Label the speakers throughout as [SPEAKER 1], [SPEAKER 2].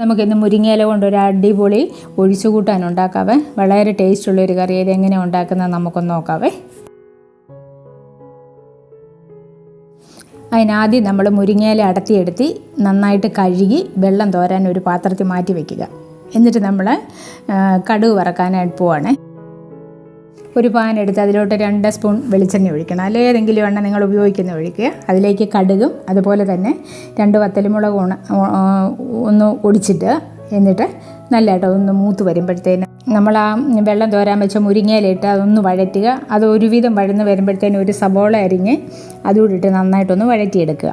[SPEAKER 1] നമുക്കിന്ന് മുരിങ്ങയില കൊണ്ട് ഒരു അടിപൊളി ഒഴിച്ചു കൂട്ടാൻ ഉണ്ടാക്കാവേ വളരെ ടേസ്റ്റുള്ള ഒരു കറി. ഇത് എങ്ങനെ ഉണ്ടാക്കുന്നത് നമുക്കൊന്ന് നോക്കാവേ. അതിനാദ്യം നമ്മൾ മുരിങ്ങയില അടത്തിയെടുത്തി നന്നായിട്ട് കഴുകി വെള്ളം തോരാൻ ഒരു പാത്രത്തിൽ മാറ്റി വയ്ക്കുക എന്നിട്ട് നമ്മൾ കടുക് വറക്കാനായിട്ട് പോവാണേ. ഒരു പാൻ എടുത്ത് അതിലോട്ട് രണ്ട് സ്പൂൺ വെളിച്ചെണ്ണ ഒഴിക്കണം. അല്ലെ ഏതെങ്കിലും എണ്ണ നിങ്ങൾ ഉപയോഗിക്കുന്ന ഒഴിക്കുക അതിലേക്ക് കടുകും അതുപോലെ തന്നെ രണ്ട് വത്തലിമുളക് ഉണ ഒന്ന് ഒടിച്ചിട്ട് എന്നിട്ട് നല്ലതായിട്ട് ഒന്ന് മൂത്ത് വരുമ്പോഴത്തേന് നമ്മൾ ആ വെള്ളം തോരാൻ വെച്ച മുരിങ്ങയിലിട്ട് അതൊന്ന് വഴറ്റുക. അത് ഒരുവിധം വഴന്ന് വരുമ്പോഴത്തേനും ഒരു സബോള അരിഞ്ഞ് അതുകൂടിയിട്ട് നന്നായിട്ടൊന്ന് വഴറ്റിയെടുക്കുക.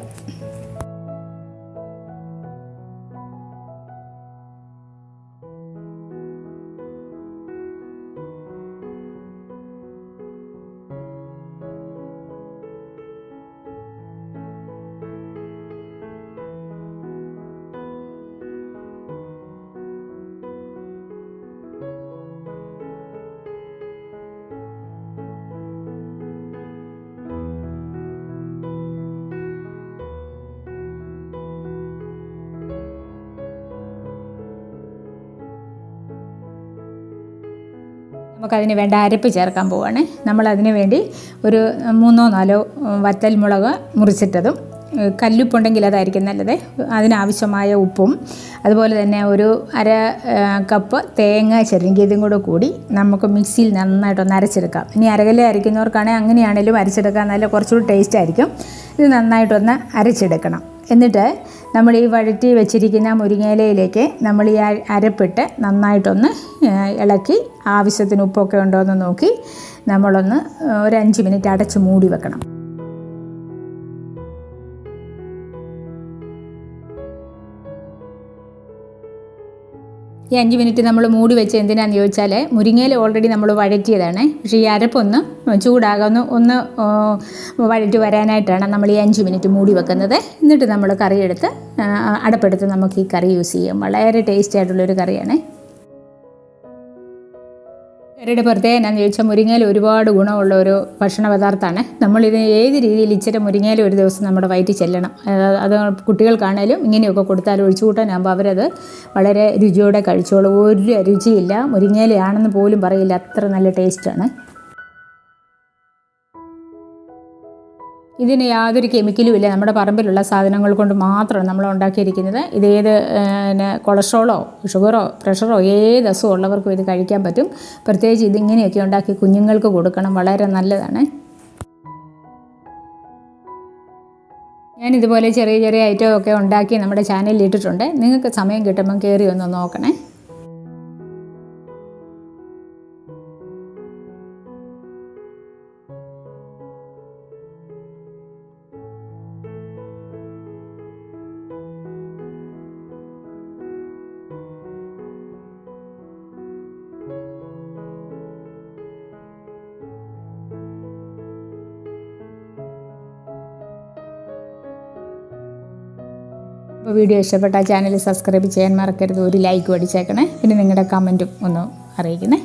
[SPEAKER 1] നമുക്കതിന് വേണ്ട അരപ്പ് ചേർക്കാൻ പോവുകയാണ് നമ്മളതിന് വേണ്ടി ഒരു മൂന്നോ നാലോ വത്തൽ മുളക് മുറിച്ചിട്ടതും കല്ലുപ്പുണ്ടെങ്കിൽ അതായിരിക്കും നല്ലത്. അതിനാവശ്യമായ ഉപ്പും അതുപോലെ തന്നെ ഒരു അര കപ്പ് തേങ്ങ ചെറുകിയതും കൂടെ കൂടി നമുക്ക് മിക്സിയിൽ നന്നായിട്ടൊന്ന് അരച്ചെടുക്കാം. ഇനി അരകല്ലെ അരയ്ക്കുന്നവർക്കാണെങ്കിൽ അങ്ങനെയാണെങ്കിലും അരച്ചെടുക്കാൻ നല്ല കുറച്ചുകൂടി ടേസ്റ്റ് ആയിരിക്കും. ഇത് നന്നായിട്ടൊന്ന് അരച്ചെടുക്കണം. എന്നിട്ട് നമ്മൾ ഈ വഴറ്റി വെച്ചിരിക്കുന്ന മുരിങ്ങയിലയിലേക്ക് നമ്മൾ ഈ അരപ്പിട്ട് നന്നായിട്ടൊന്ന് ഇളക്കി ആവശ്യത്തിന് ഉപ്പൊക്കെ ഉണ്ടോ എന്ന് നോക്കി നമ്മളൊന്ന് ഒരു അഞ്ച് മിനിറ്റ് അടച്ച് മൂടി വെക്കണം. ഈ അഞ്ച് മിനിറ്റ് നമ്മൾ മൂടി വെച്ച് എന്തിനാന്ന് ചോദിച്ചാൽ മുരിങ്ങയിൽ ഓൾറെഡി നമ്മൾ വഴറ്റിയതാണ്. പക്ഷേ ഈ അരപ്പൊന്ന് ചൂടാകുന്ന ഒന്ന് വഴറ്റി വരാനായിട്ടാണ് നമ്മൾ ഈ അഞ്ച് മിനിറ്റ് മൂടി വെക്കുന്നത്. എന്നിട്ട് നമ്മൾ കറിയെടുത്ത് അടപ്പെടുത്ത് നമുക്ക് ഈ കറി യൂസ് ചെയ്യാം. വളരെ ടേസ്റ്റി ആയിട്ടുള്ളൊരു കറിയാണ്. കറിയുടെ പ്രത്യേകം എന്നാന്ന് ചോദിച്ചാൽ മുരിങ്ങയിൽ ഒരുപാട് ഗുണമുള്ള ഒരു ഭക്ഷണ പദാർത്ഥമാണ് നമ്മളിത് ഏത് രീതിയിൽ ഇച്ചിരി മുരിങ്ങയിൽ ഒരു ദിവസം നമ്മുടെ വയറ്റിൽ ചെല്ലണം. അത് കുട്ടികൾക്കാണേലും ഇങ്ങനെയൊക്കെ കൊടുത്താൽ ഒഴിച്ചു കൂട്ടാനാകുമ്പോൾ അവരത് വളരെ രുചിയോടെ കഴിച്ചോളൂ. ഒരു രുചിയില്ല. മുരിങ്ങയിലാണെന്ന് പോലും പറയില്ല. അത്ര നല്ല ടേസ്റ്റാണ് ഇതിന് യാതൊരു കെമിക്കലും ഇല്ല. നമ്മുടെ പറമ്പിലുള്ള സാധനങ്ങൾ കൊണ്ട് മാത്രമാണ് നമ്മൾ ഉണ്ടാക്കിയിരിക്കുന്നത്. ഇതേത് പിന്നെ കൊളസ്ട്രോളോ ഷുഗറോ പ്രഷറോ ഏത് അസുഖം ഉള്ളവർക്കും ഇത് കഴിക്കാൻ പറ്റും. പ്രത്യേകിച്ച് ഇതിങ്ങനെയൊക്കെ ഉണ്ടാക്കി കുഞ്ഞുങ്ങൾക്ക് കൊടുക്കണം. വളരെ നല്ലതാണ്. ഞാൻ ഇതുപോലെ ചെറിയ ചെറിയ ഐറ്റം ഒക്കെ ഉണ്ടാക്കി നമ്മുടെ ചാനലിൽ ഇട്ടിട്ടുണ്ട്. നിങ്ങൾക്ക് സമയം കിട്ടുമ്പം കയറി ഒന്ന് നോക്കണേ. അപ്പോൾ വീഡിയോ ഇഷ്ടപ്പെട്ട ചാനൽ സബ്സ്ക്രൈബ് ചെയ്യാൻ മറക്കരുത്. ഒരു ലൈക്ക് അടിച്ചേക്കണേ. പിന്നെ നിങ്ങളുടെ കമന്റും ഒന്ന് അറിയിക്കണേ.